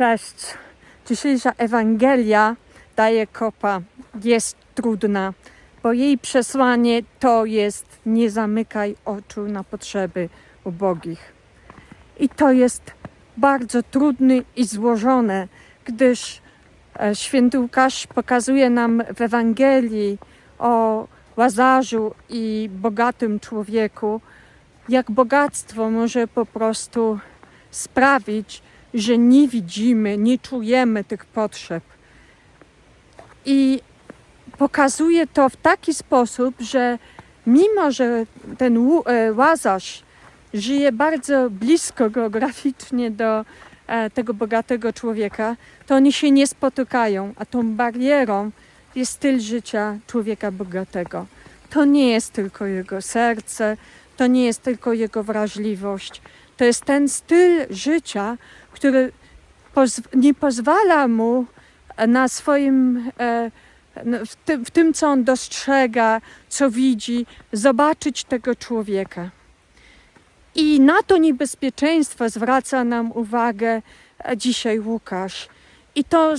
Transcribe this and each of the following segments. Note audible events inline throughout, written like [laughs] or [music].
Cześć. Dzisiejsza Ewangelia daje kopa. Jest trudna, bo jej przesłanie to jest nie zamykaj oczu na potrzeby ubogich. I to jest bardzo trudne i złożone, gdyż e, święty Łukasz pokazuje nam w Ewangelii o Łazarzu i bogatym człowieku, jak bogactwo może po prostu sprawić, że nie widzimy, nie czujemy tych potrzeb. I pokazuje to w taki sposób, że mimo, że ten e, Łazarz żyje bardzo blisko geograficznie do e, tego bogatego człowieka, to oni się nie spotykają, a tą barierą jest styl życia człowieka bogatego. To nie jest tylko jego serce, to nie jest tylko jego wrażliwość, to jest ten styl życia, który nie pozwala mu na swoim, e, w, tym, w tym, co on dostrzega, co widzi, zobaczyć tego człowieka. I na to niebezpieczeństwo zwraca nam uwagę e, dzisiaj Łukasz. I to,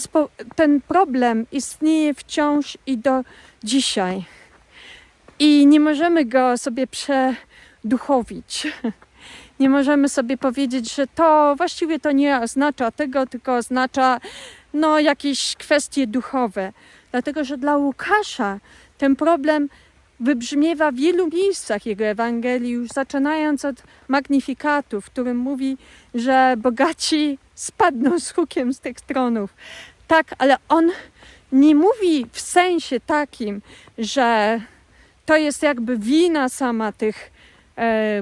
ten problem istnieje wciąż i do dzisiaj. I nie możemy go sobie przeduchowić. [laughs] Nie możemy sobie powiedzieć, że to właściwie to nie oznacza tego, tylko oznacza no, jakieś kwestie duchowe. Dlatego, że dla Łukasza ten problem wybrzmiewa w wielu miejscach jego Ewangelii, już zaczynając od Magnifikatu, w którym mówi, że bogaci spadną z hukiem z tych tronów. Tak, ale on nie mówi w sensie takim, że to jest jakby wina sama tych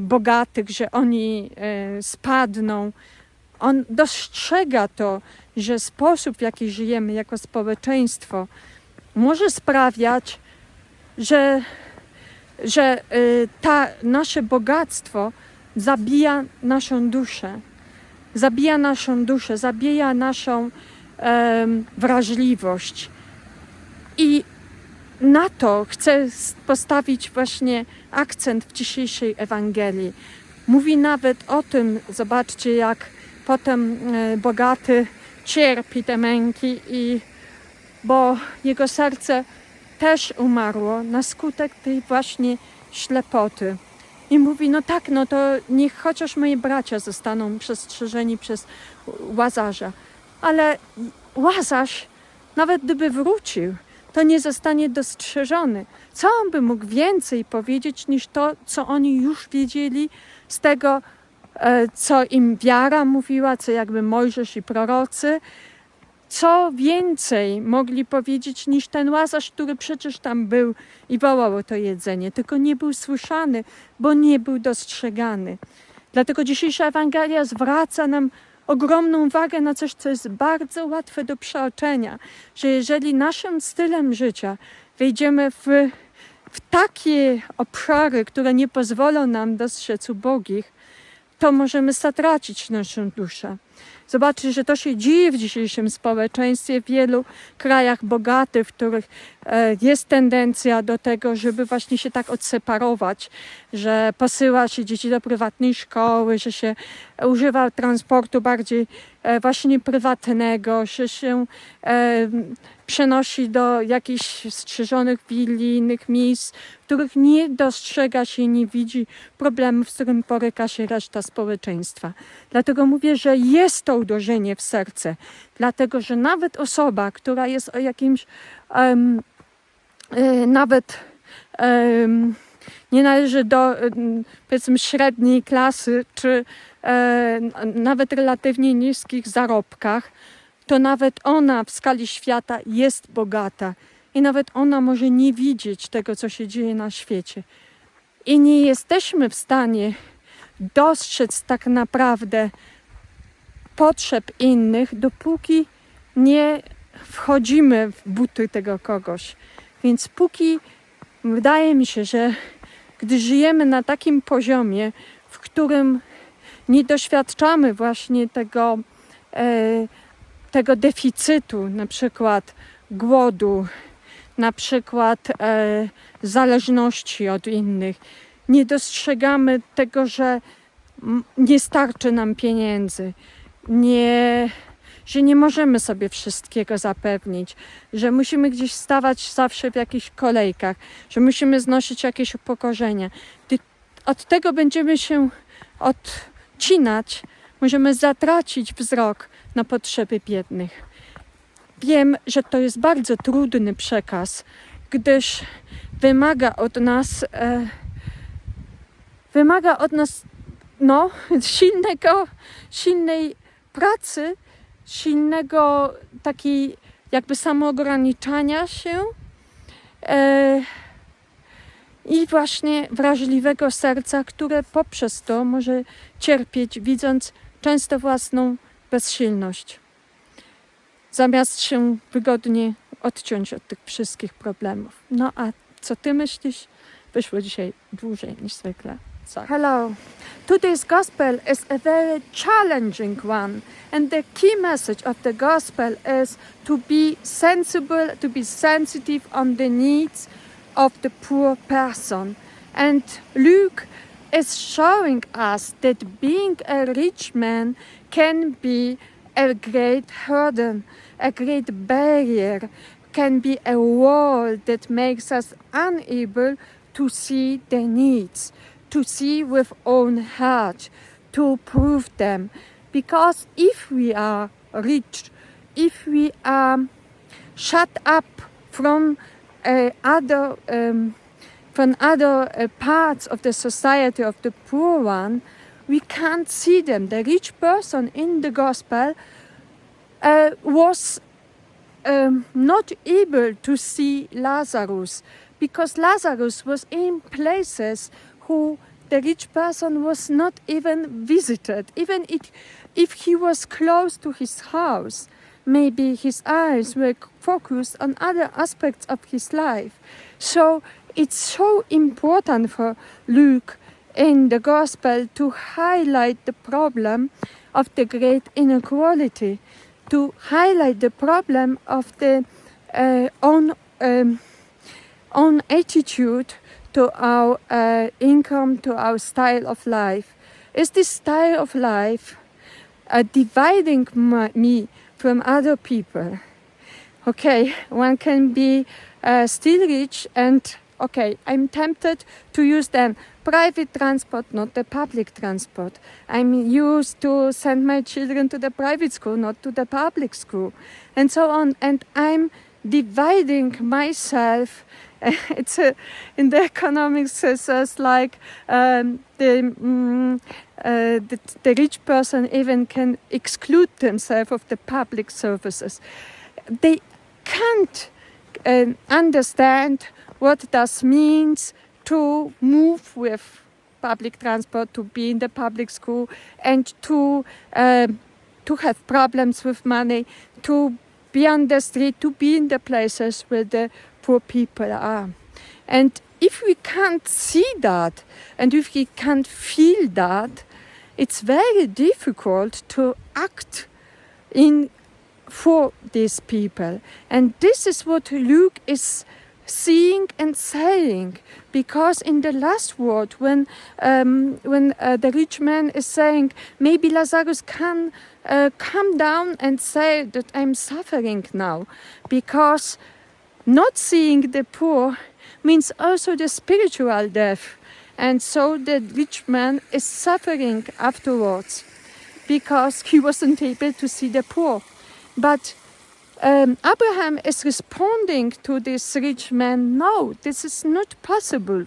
bogatych, że oni e, spadną. On dostrzega to, że sposób, w jaki żyjemy jako społeczeństwo, może sprawiać, że, że y, ta, nasze bogactwo zabija naszą duszę. Zabija naszą duszę, zabija naszą em, wrażliwość. I na to chcę postawić właśnie akcent w dzisiejszej Ewangelii. Mówi nawet o tym, zobaczcie, jak potem e, bogaty cierpi te męki, i, bo jego serce też umarło na skutek tej właśnie ślepoty. I mówi, no tak, no to niech chociaż moi bracia zostaną przestrzeżeni przez Łazarza. Ale Łazarz, nawet gdyby wrócił, to nie zostanie dostrzeżony. Co on by mógł więcej powiedzieć niż to, co oni już wiedzieli z tego, e, co im wiara mówiła, co jakby Mojżesz i prorocy. Co więcej mogli powiedzieć niż ten łazarz, który przecież tam był i wołał to jedzenie, tylko nie był słyszany, bo nie był dostrzegany. Dlatego dzisiejsza Ewangelia zwraca nam ogromną uwagę na coś, co jest bardzo łatwe do przeoczenia, że jeżeli naszym stylem życia wejdziemy w, w takie obszary, które nie pozwolą nam dostrzec ubogich, to możemy zatracić naszą duszę. Zobaczcie, że to się dzieje w dzisiejszym społeczeństwie, w wielu krajach bogatych, w których e, jest tendencja do tego, żeby właśnie się tak odseparować, że posyła się dzieci do prywatnej szkoły, że się używa transportu bardziej e, właśnie prywatnego, że się e, przenosi do jakichś strzeżonych willi, innych miejsc, w których nie dostrzega się i nie widzi problemów, z którym boryka się reszta społeczeństwa. Dlatego mówię, że jest to uderzenie w serce, dlatego że nawet osoba, która jest o jakimś em, e, nawet em, nie należy do em, powiedzmy średniej klasy, czy e, nawet relatywnie niskich zarobkach, to nawet ona w skali świata jest bogata i nawet ona może nie widzieć tego, co się dzieje na świecie. I nie jesteśmy w stanie dostrzec tak naprawdę potrzeb innych, dopóki nie wchodzimy w buty tego kogoś. Więc póki wydaje mi się, że gdy żyjemy na takim poziomie, w którym nie doświadczamy właśnie tego, e, tego deficytu, na przykład głodu, na przykład e, zależności od innych, nie dostrzegamy tego, że nie starczy nam pieniędzy, nie, że nie możemy sobie wszystkiego zapewnić, że musimy gdzieś stawać zawsze w jakichś kolejkach, że musimy znosić jakieś upokorzenia. Gdy od tego będziemy się odcinać, możemy zatracić wzrok na potrzeby biednych. Wiem, że to jest bardzo trudny przekaz, gdyż wymaga od nas, e, wymaga od nas no, [laughs] silnego, silnej pracy, silnego takiej jakby samoograniczania się e, i właśnie wrażliwego serca, które poprzez to może cierpieć, widząc często własną bezsilność, zamiast się wygodnie odciąć od tych wszystkich problemów. No a co ty myślisz? Wyszło dzisiaj dłużej niż zwykle. Hello. Today's gospel is a very challenging one, and the key message of the gospel is to be sensible, to be sensitive on the needs of the poor person. And Luke is showing us that being a rich man can be a great hurdle, a great barrier, can be a wall that makes us unable to see the needs, to see with own heart, to prove them. Because if we are rich, if we are shut up from uh, other um, from other uh, parts of the society of the poor one, we can't see them. The rich person in the gospel uh, was um, not able to see Lazarus because Lazarus was in places who the rich person was not even visited. Even it, if he was close to his house, maybe his eyes were focused on other aspects of his life. So it's so important for Luke in the gospel to highlight the problem of the great inequality, to highlight the problem of the uh, own um, own attitude to our uh, income, to our style of life. Is this style of life uh, dividing my, me from other people? Okay, one can be uh, still rich and okay, I'm tempted to use then private transport, not the public transport. I'm used to send my children to the private school, not to the public school, and so on. And I'm dividing myself. [laughs] It's a, in the [laughs] economics, it's just like um, the, mm, uh, the the rich person even can exclude themselves of the public services. They can't uh, understand what this means to move with public transport, to be in the public school, and to um to have problems with money, to be on the street, to be in the places where the poor people are. And if we can't see that, and if we can't feel that, it's very difficult to act in for these people. And this is what Luke is seeing and saying because in the last word when um, when uh, the rich man is saying maybe lazarus can uh, come down and say that i'm suffering now because not seeing the poor means also the spiritual death and so the rich man is suffering afterwards because he wasn't able to see the poor but um, Abraham is responding to this rich man no, this is not possible.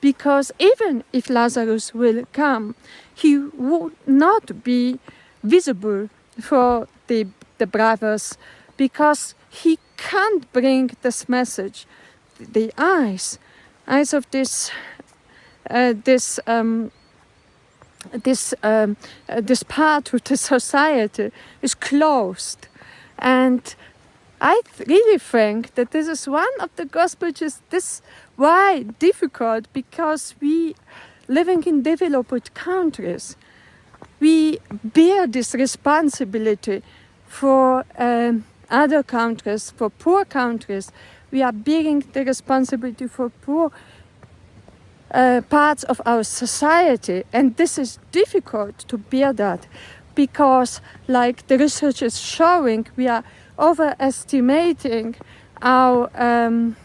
Because even if Lazarus will come, he would not be visible for the, the brothers because he can't bring this message. The eyes, eyes of this, uh, this, um, this, um, uh, this part of the society is closed and I th- really think that this is one of the gospel just this why difficult because we living in developed countries we bear this responsibility for um, other countries for poor countries we are bearing the responsibility for poor uh, parts of our society and this is difficult to bear that because, like the research is showing, we are overestimating our. Um,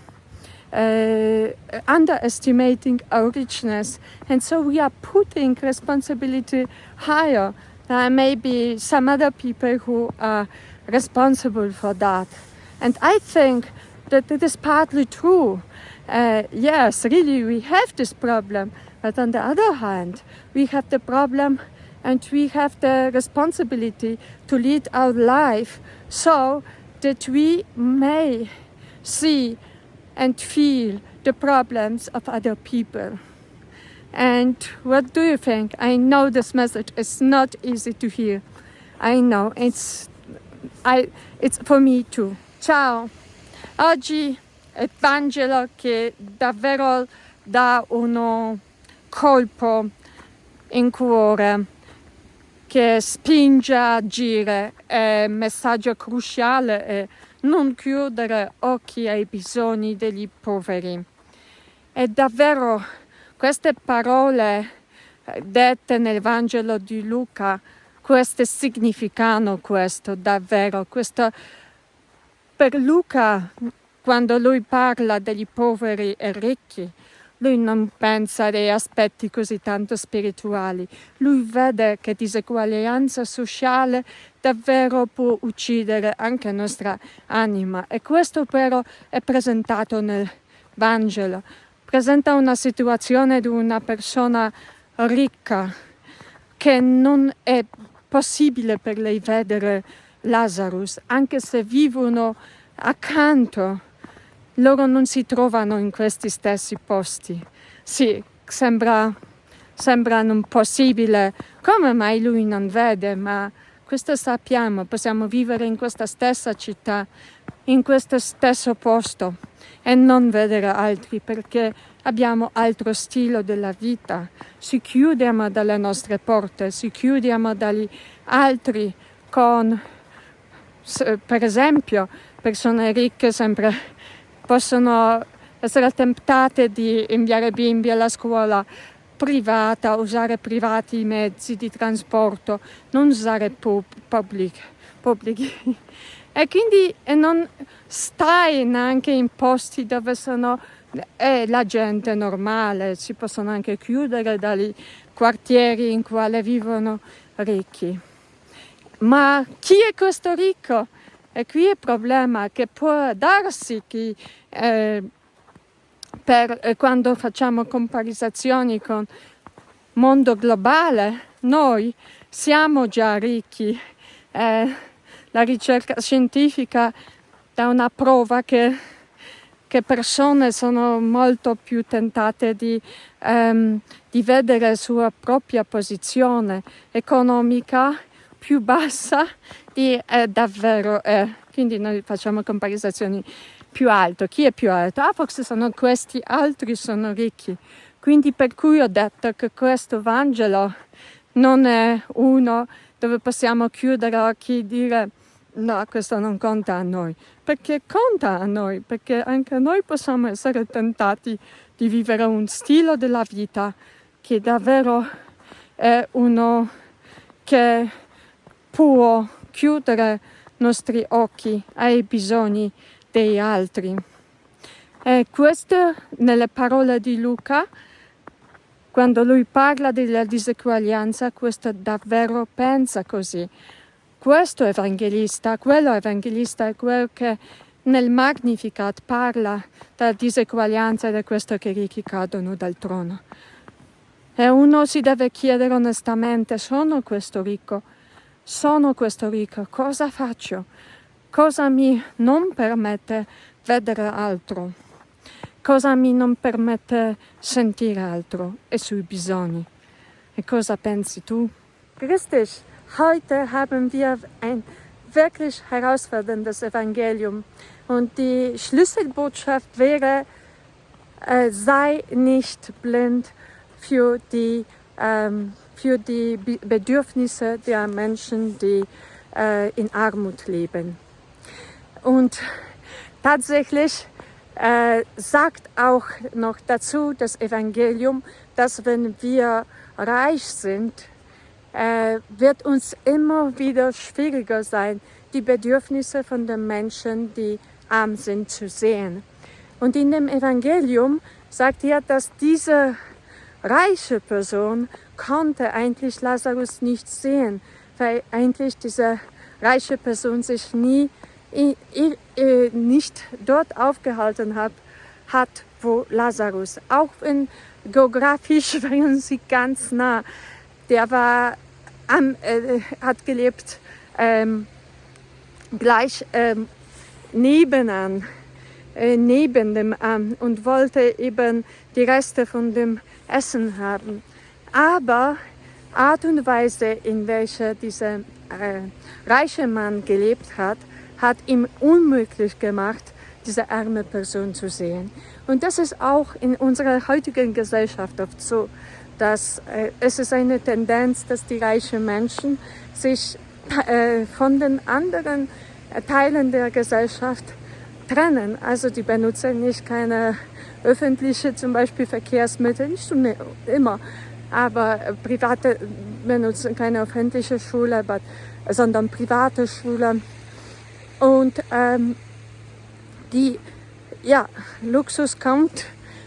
uh, underestimating our richness, and so we are putting responsibility higher. There may be some other people who are responsible for that, and I think that it is partly true. Uh, yes, really, we have this problem, but on the other hand, we have the problem and we have the responsibility to lead our life so that we may see and feel the problems of other people. And what do you think? I know this message is not easy to hear. I know it's I it's for me too. Ciao. Oggi è Vangelo che davvero dà uno colpo in cuore che spinge a agire. È un messaggio cruciale è non chiudere occhi ai bisogni degli poveri. E davvero queste parole eh, dette nel Vangelo di Luca, queste significano questo davvero. Questo, per Luca, quando lui parla degli poveri e ricchi, lui non pensa dei aspetti così tanto spirituali, lui vede che diseguaglianza sociale davvero può uccidere anche la nostra anima e questo però è presentato nel Vangelo. Presenta una situazione di una persona ricca che non è possibile per lei vedere Lazarus, anche se vivono accanto loro non si trovano in questi stessi posti. Sì, sembra, sembra impossibile. Come mai lui non vede? Ma questo sappiamo, possiamo vivere in questa stessa città, in questo stesso posto e non vedere altri perché abbiamo altro stile della vita. Ci chiudiamo dalle nostre porte, ci chiudiamo dagli altri con, per esempio, persone ricche sempre possono essere tentate di inviare bimbi alla scuola privata, usare privati mezzi di trasporto, non usare pubblici. pubblici. E quindi non stai neanche in posti dove sono è la gente normale, si possono anche chiudere dai quartieri in cui vivono ricchi. Ma chi è questo ricco? E qui il problema che può darsi che eh, per, eh, quando facciamo comparazioni con mondo globale, noi siamo già ricchi. Eh, la ricerca scientifica dà una prova che, che persone sono molto più tentate di, ehm, di vedere la sua propria posizione economica più bassa di eh, davvero è. Quindi noi facciamo comparazioni più alte. Chi è più alto? Ah, forse sono questi, altri sono ricchi. Quindi per cui ho detto che questo Vangelo non è uno dove possiamo chiudere occhi e dire no, questo non conta a noi, perché conta a noi, perché anche noi possiamo essere tentati di vivere un stile della vita che davvero è uno che può chiudere i nostri occhi ai bisogni degli altri. E questo nelle parole di Luca, quando lui parla della diseguaglianza, questo davvero pensa così. Questo evangelista, quello evangelista è quello che nel Magnificat parla della diseguaglianza e di questo che i ricchi cadono dal trono. E uno si deve chiedere onestamente, sono questo ricco? sono questo ricco, cosa faccio? Cosa mi non permette vedere altro? Cosa mi non permette sentire altro e sui bisogni? E cosa pensi tu? Richtig, heute haben wir ein wirklich herausforderndes Evangelium. Und die Schlüsselbotschaft wäre, äh, sei nicht blind für die ähm, für die Bedürfnisse der Menschen, die äh, in Armut leben. Und tatsächlich äh, sagt auch noch dazu das Evangelium, dass wenn wir reich sind, äh, wird uns immer wieder schwieriger sein, die Bedürfnisse von den Menschen, die arm sind, zu sehen. Und in dem Evangelium sagt er, dass diese reiche Person konnte eigentlich Lazarus nicht sehen, weil eigentlich diese reiche Person sich nie nicht dort aufgehalten hat, hat, wo Lazarus. Auch wenn geografisch [laughs] waren sie ganz nah. Der war am, äh, hat gelebt ähm, gleich ähm, nebenan, äh, neben dem Arm und wollte eben die Reste von dem Essen haben. Aber Art und Weise, in welcher dieser äh, reiche Mann gelebt hat, hat ihm unmöglich gemacht, diese arme Person zu sehen. Und das ist auch in unserer heutigen Gesellschaft oft so, dass äh, es ist eine Tendenz, dass die reichen Menschen sich äh, von den anderen äh, Teilen der Gesellschaft trennen. Also die benutzen nicht keine öffentliche, zum Beispiel Verkehrsmittel, nicht immer, aber private benutzen keine öffentliche Schule, aber, sondern private Schule. Und ähm, die, ja, Luxus kommt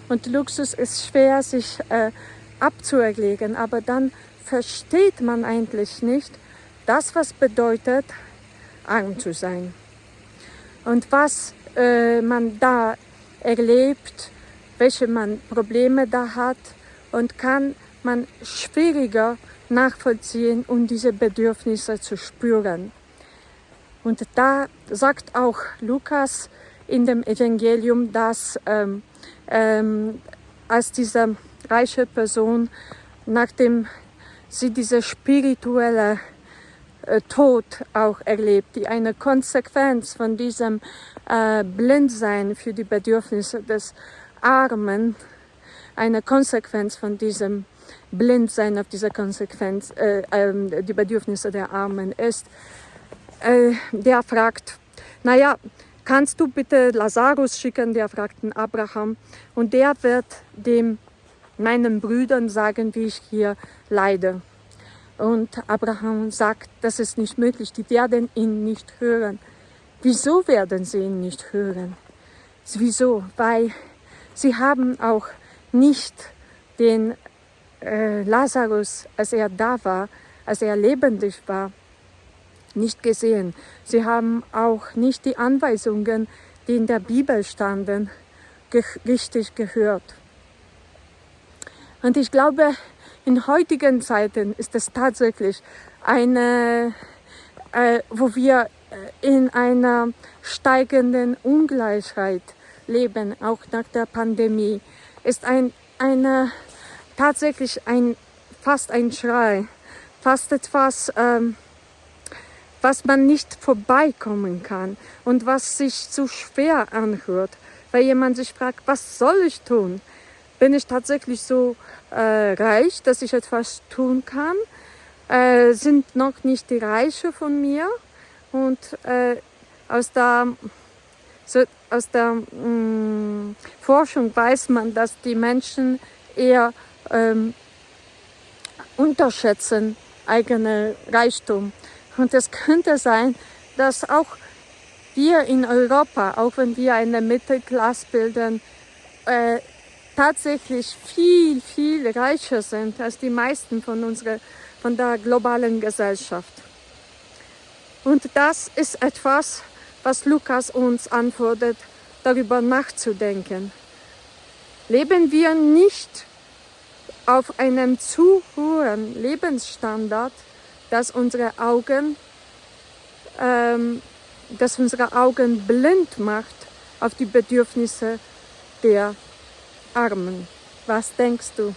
und Luxus ist schwer sich äh, abzuerlegen, aber dann versteht man eigentlich nicht das, was bedeutet, arm zu sein. Und was äh, man da erlebt, welche man Probleme da hat und kann man schwieriger nachvollziehen, um diese Bedürfnisse zu spüren. Und da sagt auch Lukas in dem Evangelium, dass ähm, ähm, als diese reiche Person, nachdem sie diese spirituelle äh, Tod auch erlebt, die eine Konsequenz von diesem äh, Blindsein für die Bedürfnisse des Armen, eine Konsequenz von diesem Blindsein auf diese Konsequenz, äh, äh, die Bedürfnisse der Armen ist, äh, der fragt, naja, kannst du bitte Lazarus schicken? Der fragt den Abraham und der wird dem meinen Brüdern sagen, wie ich hier leide. Und Abraham sagt, das ist nicht möglich, die werden ihn nicht hören. Wieso werden sie ihn nicht hören? Wieso? Weil sie haben auch nicht den äh, Lazarus, als er da war, als er lebendig war, nicht gesehen. Sie haben auch nicht die Anweisungen, die in der Bibel standen, ge richtig gehört. Und ich glaube, in heutigen Zeiten ist es tatsächlich eine, äh, wo wir äh, in einer steigenden Ungleichheit leben, auch nach der Pandemie, ist ein, eine, tatsächlich ein, fast ein Schrei, fast etwas, ähm, was man nicht vorbeikommen kann und was sich zu schwer anhört, weil jemand sich fragt, was soll ich tun? Bin ich tatsächlich so äh, reich, dass ich etwas tun kann? Äh, sind noch nicht die Reiche von mir? Und äh, aus der, so, aus der mh, Forschung weiß man, dass die Menschen eher ähm, unterschätzen eigene Reichtum. Und es könnte sein, dass auch wir in Europa, auch wenn wir eine Mittelklasse bilden, äh, tatsächlich viel, viel reicher sind als die meisten von, unserer, von der globalen Gesellschaft. Und das ist etwas, was Lukas uns anfordert, darüber nachzudenken. Leben wir nicht auf einem zu hohen Lebensstandard, dass unsere Augen, ähm, dass unsere Augen blind macht auf die Bedürfnisse der Armen. Was denkst du?